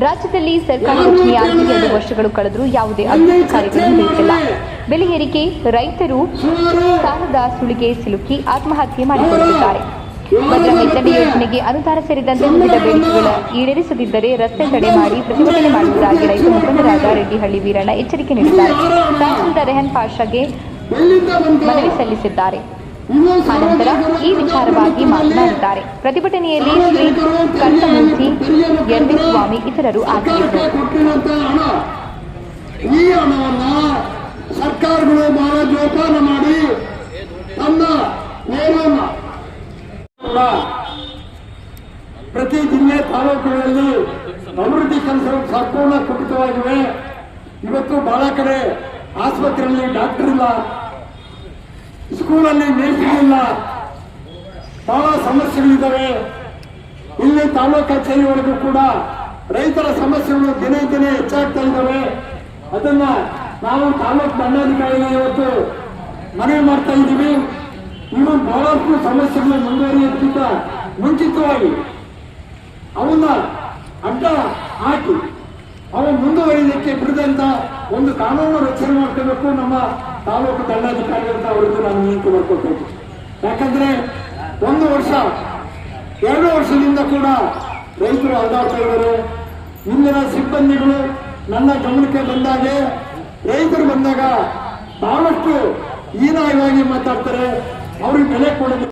ಜಿಲ್ಲೆಯಲ್ಲಿ ಸರ್ಕಾರ ರಚನೆಯಾಗಿ ಎರಡು ವರ್ಷಗಳು ಕಳೆದರೂ ಯಾವುದೇ ಅಭಿವೃದ್ಧಿ ಕಾರ್ಯಗಳು ನಡೆಯುತ್ತಿಲ್ಲ. ಬೆಲೆ ಏರಿಕೆ, ರೈತರು ಸಾಲದ ಸುಳಿಗೆ ಸಿಲುಕಿ ಆತ್ಮಹತ್ಯೆ ಮಾಡಿಕೊಳ್ಳುತ್ತಿದ್ದಾರೆ ಭದ್ರಾ ಮೇಲ್ದಂಡೆ ಯೋಜನೆಗೆ ಅನುದಾನ ಸೇರಿದಂತೆ ವಿವಿಧ ಬೇಡಿಕೆಗಳ ಈಡೇರಿಸದಿದ್ದರೆ ರಸ್ತೆ ತಡೆ ಮಾಡಿ ಪ್ರತಿಭಟನೆ ಮಾಡುವುದಾಗಿ ರೈತ ಮುಖಂಡರಾದ ರೆಡ್ಡಿಹಳ್ಳಿ ವೀರಣ್ಣ ಎಚ್ಚರಿಕೆ ನೀಡಿದ್ದಾರೆ. ತಹಸೀಲ್ದಾರ್ ರೆಹನ್ ಪಾಷಾಗೆ ಮನವಿ ಸಲ್ಲಿಸಿದ್ದಾರೆ. ಅನಂತರ ಈ ವಿಚಾರವಾಗಿ ಮಾತನಾಡಿದ್ದಾರೆ. ಪ್ರತಿಭಟನೆಯಲ್ಲಿ ಶ್ರೀ ಎರ್ವಿ ಸ್ವಾಮಿ ಇತರರು ಈ ಹಣವನ್ನ ಸರ್ಕಾರಗಳು ಬಹಳ ಜೋಪಾನ ಮಾಡಿ ತನ್ನ ಪ್ರತಿ ಜಿಲ್ಲೆ ತಾಲೂಕುಗಳಲ್ಲಿ ಅಭಿವೃದ್ಧಿ ಕೆಲಸಗಳು ಸಂಪೂರ್ಣ ಕುಟಿತವಾಗಿವೆ ಇವತ್ತು ಬಹಳ ಕಡೆ ಆಸ್ಪತ್ರೆಯಲ್ಲಿ ಡಾಕ್ಟರ್ ಇಲ್ಲ ಸ್ಕೂಲಲ್ಲಿ ಇಲ್ಲ ಬಹಳ ಸಮಸ್ಯೆಗಳಿದ್ದಾವೆ. ಇಲ್ಲಿ ತಾಲೂಕು ಕಚೇರಿವರೆಗೂ ಕೂಡ ರೈತರ ಸಮಸ್ಯೆಗಳು ದಿನೇ ದಿನೇ ಹೆಚ್ಚಾಗ್ತಾ ಇದ್ದಾವೆ. ಅದನ್ನ ನಾವು ತಾಲೂಕು ದಂಡಾಧಿಕಾರಿಗೆ ಇವತ್ತು ಮನವಿ ಮಾಡ್ತಾ ಇದ್ದೀವಿ. ಇನ್ನು ಬಹಳಷ್ಟು ಸಮಸ್ಯೆಗಳು ಮುಂದುವರಿಯೋದಕ್ಕಿಂತ ಮುಂಚಿತವಾಗಿ ಅವನ್ನ ಅಡ್ಡ ಹಾಕಿ, ಅವ ಮುಂದುವರಿಯಲಿಕ್ಕೆ ಬಿಡದಂತ ಒಂದು ಕಾನೂನು ರಚನೆ ಮಾಡ್ಕೋಬೇಕು ನಮ್ಮ ತಾಲೂಕು ದಂಡಾಧಿಕಾರಿ ಅಂತ ಅವರಿಗೂ ನಾನು ವಿನಂತಿ ಮಾಡ್ಕೊಳ್ತೇನೆ ಯಾಕಂದ್ರೆ ಒಂದು ವರ್ಷ, ಎರಡು ವರ್ಷದಿಂದ ಕೂಡ ರೈತರು ಅಲ್ದಾಡ್ತಾ ಇದ್ದಾರೆ. ಇಂದಿನ ಸಿಬ್ಬಂದಿಗಳು ನನ್ನ ಗಮನಕ್ಕೆ ಬಂದಾಗ ರೈತರು ಬಂದಾಗ ಬಹಳಷ್ಟು ಹೀನಾಯವಾಗಿ ಮಾತಾಡ್ತಾರೆ. ಅವ್ರಿಗೆ ಬೆಲೆ ಕೊಡಬೇಕು